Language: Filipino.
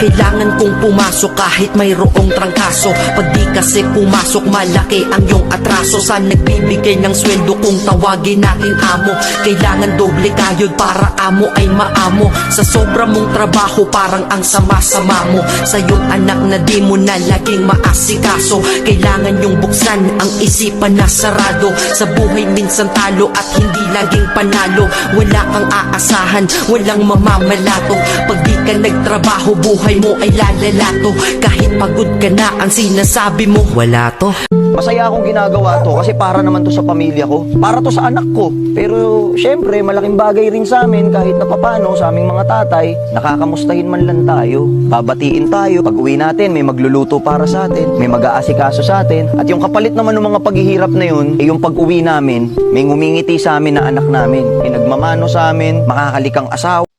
Kailangan kong pumasok kahit mayroong trangkaso. Pag di kasi pumasok malaki ang iyong atraso. Sa nagbibigay ng sweldo kung tawagin natin amo. Kailangan doble kayod para amo ay maamo. Sa sobra mong trabaho parang ang sama-sama mo. Sa iyong anak na di mo na laging maasikaso. Kailangan yung buksan ang isipan na sarado. Sa buhay minsan talo at hindi laging panalo. Wala kang aasahan, walang mamamalato. Pag di ka nagtrabaho, buhay mo ay lalalato Kahit pagod ka na, ang sinasabi mo Wala to Masaya akong ginagawa to kasi para naman to sa pamilya ko. Para to sa anak ko. Pero syempre, malaking bagay rin sa amin kahit na papano sa aming mga tatay, nakakamustahin man lang tayo. Babatiin tayo. Pag uwi natin, may magluluto para sa atin. May mag-aasikaso sa atin. At yung kapalit naman ng mga paghihirap na yun, eh yung pag uwi namin, may ngumingiti sa amin na anak namin. May nagmamano sa amin, makakalikang asawa.